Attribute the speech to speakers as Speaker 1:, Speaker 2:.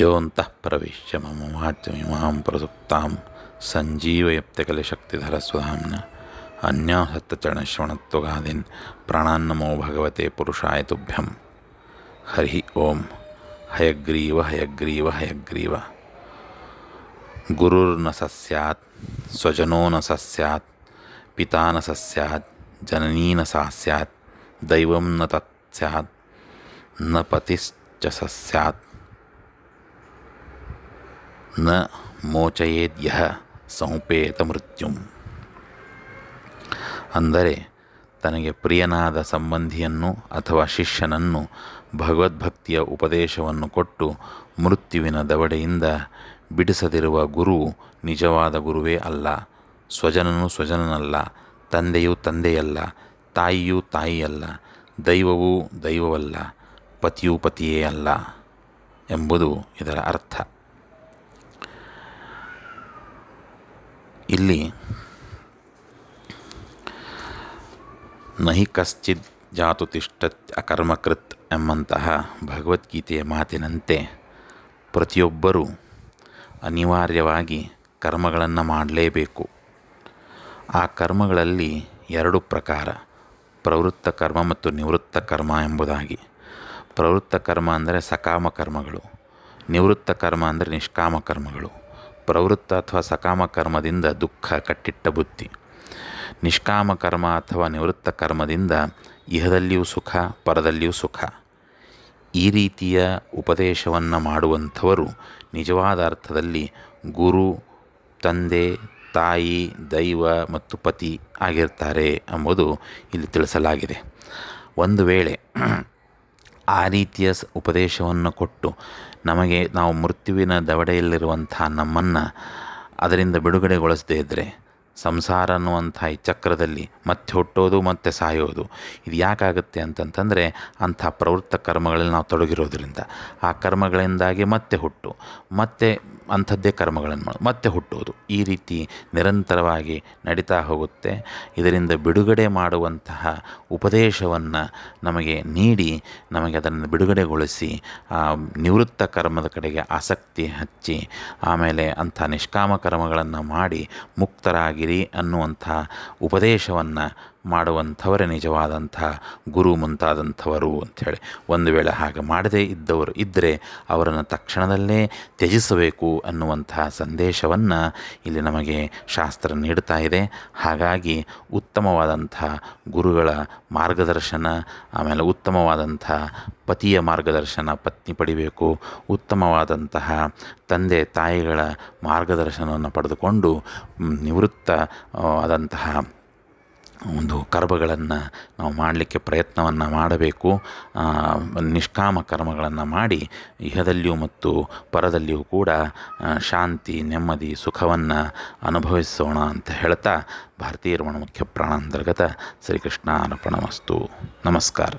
Speaker 1: योत प्रवेश मम वाच्यमिमां प्रसुप्तां सञ्जीवयप्तकलशक्तिधरस्वधाम्ना अन्याहतचरणश्रवणत्वगादिन् प्राणन्नमो भगवते पुरुषाय तोभ्यं हरि ॐ हयग्रीव हयग्रीव हयग्रीव। गुरुर्न सजनो न सैत् पिता न स जननी न सैत् दैव न तत् न पतिश्च सैत् ನ ಮೋಚಯೇದ್ಯಹ ಸಂಪೇತ ಮೃತ್ಯುಂ. ಅಂದರೆ ತನಗೆ ಪ್ರಿಯನಾದ ಸಂಬಂಧಿಯನ್ನು ಅಥವಾ ಶಿಷ್ಯನನ್ನು ಭಗವದ್ಭಕ್ತಿಯ ಉಪದೇಶವನ್ನು ಕೊಟ್ಟು ಮೃತ್ಯುವಿನ ದವಡೆಯಿಂದ ಬಿಡಿಸದಿರುವ ಗುರು ನಿಜವಾದ ಗುರುವೇ ಅಲ್ಲ. ಸ್ವಜನನು ಸ್ವಜನನಲ್ಲ, ತಂದೆಯು ತಂದೆಯಲ್ಲ, ತಾಯಿಯು ತಾಯಿಯಲ್ಲ, ದೈವವೂ ದೈವವಲ್ಲ, ಪತಿಯೂ ಪತಿಯೇ ಅಲ್ಲ ಎಂಬುದು ಇದರ ಅರ್ಥ. ಇಲ್ಲಿ ನಹಿ ಕಶ್ಚಿತ್ ಜಾತು ತಿಷ್ಟತ್ ಅಕರ್ಮಕೃತ್ ಎಂಬಂತಹ ಭಗವದ್ಗೀತೆಯ ಮಾತಿನಂತೆ ಪ್ರತಿಯೊಬ್ಬರೂ ಅನಿವಾರ್ಯವಾಗಿ ಕರ್ಮಗಳನ್ನು ಮಾಡಲೇಬೇಕು. ಆ ಕರ್ಮಗಳಲ್ಲಿ ಎರಡು ಪ್ರಕಾರ, ಪ್ರವೃತ್ತ ಕರ್ಮ ಮತ್ತು ನಿವೃತ್ತ ಕರ್ಮ ಎಂಬುದಾಗಿ. ಪ್ರವೃತ್ತ ಕರ್ಮ ಅಂದರೆ ಸಕಾಮ ಕರ್ಮಗಳು, ನಿವೃತ್ತ ಕರ್ಮ ಅಂದರೆ ನಿಷ್ಕಾಮ ಕರ್ಮಗಳು. ಪ್ರವೃತ್ತ ಅಥವಾ ಸಕಾಮ ಕರ್ಮದಿಂದ ದುಃಖ, ಕಟ್ಟಿಟ್ಟ ಬುದ್ಧಿ. ನಿಷ್ಕಾಮ ಕರ್ಮ ಅಥವಾ ನಿವೃತ್ತ ಕರ್ಮದಿಂದ ಇಹದಲ್ಲಿಯೂ ಸುಖ, ಪರದಲ್ಲಿಯೂ ಸುಖ. ಈ ರೀತಿಯ ಉಪದೇಶವನ್ನು ಮಾಡುವಂಥವರು ನಿಜವಾದ ಅರ್ಥದಲ್ಲಿ ಗುರು, ತಂದೆ, ತಾಯಿ, ದೈವ ಮತ್ತು ಪತಿ ಆಗಿರ್ತಾರೆ ಎಂಬುದು ಇಲ್ಲಿ ತಿಳಿಸಲಾಗಿದೆ. ಒಂದು ವೇಳೆ ಆ ರೀತಿಯ ಉಪದೇಶವನ್ನು ಕೊಟ್ಟು ನಮಗೆ ನಾವು ಮೃತ್ಯುವಿನ ದವಡೆಯಲ್ಲಿರುವಂಥ ನಮ್ಮನ್ನು ಅದರಿಂದ ಬಿಡುಗಡೆಗೊಳಿಸದೇ ಇದ್ದರೆ ಸಂಸಾರ ಅನ್ನುವಂಥ ಈ ಚಕ್ರದಲ್ಲಿ ಮತ್ತೆ ಹುಟ್ಟೋದು, ಮತ್ತೆ ಸಾಯೋದು. ಇದು ಯಾಕಾಗುತ್ತೆ ಅಂತಂತಂದರೆ ಅಂಥ ಪ್ರವೃತ್ತ ಕರ್ಮಗಳಲ್ಲಿ ನಾವು ತೊಡಗಿರೋದ್ರಿಂದ. ಆ ಕರ್ಮಗಳಿಂದಾಗಿ ಮತ್ತೆ ಹುಟ್ಟು, ಮತ್ತೆ ಅಂಥದ್ದೇ ಕರ್ಮಗಳನ್ನು ಮತ್ತೆ ಹುಟ್ಟೋದು. ಈ ರೀತಿ ನಿರಂತರವಾಗಿ ನಡೀತಾ ಹೋಗುತ್ತೆ. ಇದರಿಂದ ಬಿಡುಗಡೆ ಮಾಡುವಂತಹ ಉಪದೇಶವನ್ನು ನಮಗೆ ನೀಡಿ, ನಮಗೆ ಅದನ್ನು ಬಿಡುಗಡೆಗೊಳಿಸಿ, ಆ ನಿವೃತ್ತ ಕರ್ಮದ ಕಡೆಗೆ ಆಸಕ್ತಿ ಹಚ್ಚಿ, ಆಮೇಲೆ ಅಂಥ ನಿಷ್ಕಾಮ ಕರ್ಮಗಳನ್ನು ಮಾಡಿ ಮುಕ್ತರಾಗಿರಿ ಅನ್ನುವಂಥ ಉಪದೇಶವನ್ನು ಮಾಡುವಂಥವರೇ ನಿಜವಾದಂಥ ಗುರು ಮುಂತಾದಂಥವರು ಅಂಥೇಳಿ. ಒಂದು ವೇಳೆ ಹಾಗೆ ಮಾಡದೇ ಇದ್ದವರು ಇದ್ದರೆ ಅವರನ್ನು ತಕ್ಷಣದಲ್ಲೇ ತ್ಯಜಿಸಬೇಕು ಅನ್ನುವಂತಹ ಸಂದೇಶವನ್ನು ಇಲ್ಲಿ ನಮಗೆ ಶಾಸ್ತ್ರ ನೀಡ್ತಾ ಇದೆ. ಹಾಗಾಗಿ ಉತ್ತಮವಾದಂಥ ಗುರುಗಳ ಮಾರ್ಗದರ್ಶನ, ಆಮೇಲೆ ಉತ್ತಮವಾದಂಥ ಪತಿಯ ಮಾರ್ಗದರ್ಶನ ಪತ್ನಿ ಪಡಿಬೇಕು. ಉತ್ತಮವಾದಂತಹ ತಂದೆ, ತಾಯಿಗಳ ಮಾರ್ಗದರ್ಶನವನ್ನು ಪಡೆದುಕೊಂಡು ನಿವೃತ್ತ ಆದಂತಹ ಒಂದು ಕರ್ಮಗಳನ್ನು ನಾವು ಮಾಡಲಿಕ್ಕೆ ಪ್ರಯತ್ನವನ್ನು ಮಾಡಬೇಕು. ನಿಷ್ಕಾಮ ಕರ್ಮಗಳನ್ನು ಮಾಡಿ ಇಹದಲ್ಲಿಯೂ ಮತ್ತು ಪರದಲ್ಲಿಯೂ ಕೂಡ ಶಾಂತಿ, ನೆಮ್ಮದಿ, ಸುಖವನ್ನು ಅನುಭವಿಸೋಣ ಅಂತ ಹೇಳ್ತಾ ಭಾರತೀಯ ರಮಣ ಮುಖ್ಯ ಪ್ರಾಣಾಂತರ್ಗತ ಶ್ರೀಕೃಷ್ಣ ಅರ್ಪಣಮಸ್ತು ನಮಸ್ಕಾರ.